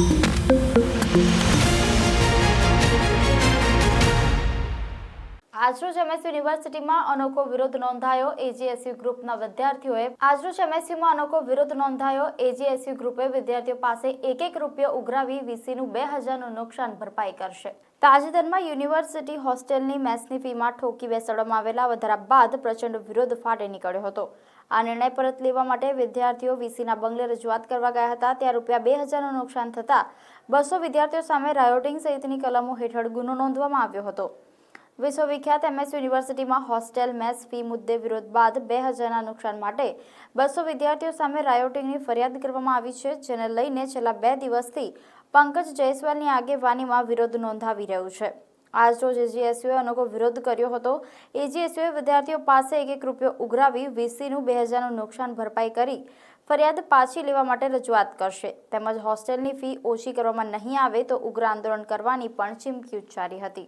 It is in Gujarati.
Thank you. આજરોજ એમએસ યુનિવર્સિટીમાં અનોખો વિરોધ નોંધાયો. એજીએસયુ ગ્રુપના વિદ્યાર્થીઓએ આજરોજ એમએસયુમાં અનોખો વિરોધ નોંધાયો. એજીએસયુ ગ્રુપે વિદ્યાર્થીઓ પાસે એક એક રૂપિયો ઉઘરાવી વીસીનું બે હજારનું નુકસાન ભરપાઈ કરશે. તાજેતરમાં યુનિવર્સિટી હોસ્ટેલની મેસની ફીમાં ઠોકી બેસાડવામાં આવેલા વધારા બાદ પ્રચંડ વિરોધ ફાટે નીકળ્યો હતો. આ નિર્ણય પરત લેવા માટે વિદ્યાર્થીઓ વીસીના બંગલે રજૂઆત કરવા ગયા હતા. ત્યાં રૂપિયા બે હજારનું નુકસાન થતાં બસો વિદ્યાર્થીઓ સામે રાયોટિંગ સહિતની કલમો હેઠળ ગુનો નોંધવામાં આવ્યો હતો. વિશ્વવિખ્યાત એમએસ યુનિવર્સિટીમાં હોસ્ટેલ મેસ ફી મુદ્દે વિરોધ બાદ બે હજારના નુકસાન માટે બસો વિદ્યાર્થીઓ સામે રાયોટિંગની ફરિયાદ કરવામાં આવી છે, જેને લઈને છેલ્લા બે દિવસથી પંકજ જયસ્વાલની આગેવાનીમાં વિરોધ નોંધાવી રહ્યું છે. આજરોજ એજીએસયુએ અનોખો વિરોધ કર્યો હતો. એજીએસયુએ વિદ્યાર્થીઓ પાસે એક એક રૂપિયો ઉઘરાવી વીસીનું બે હજારનું નુકસાન ભરપાઈ કરી ફરિયાદ પાછી લેવા માટે રજૂઆત કરશે. તેમજ હોસ્ટેલની ફી ઓછી કરવામાં નહીં આવે તો ઉગ્ર આંદોલન કરવાની પણ ચીમકી ઉચ્ચારી હતી.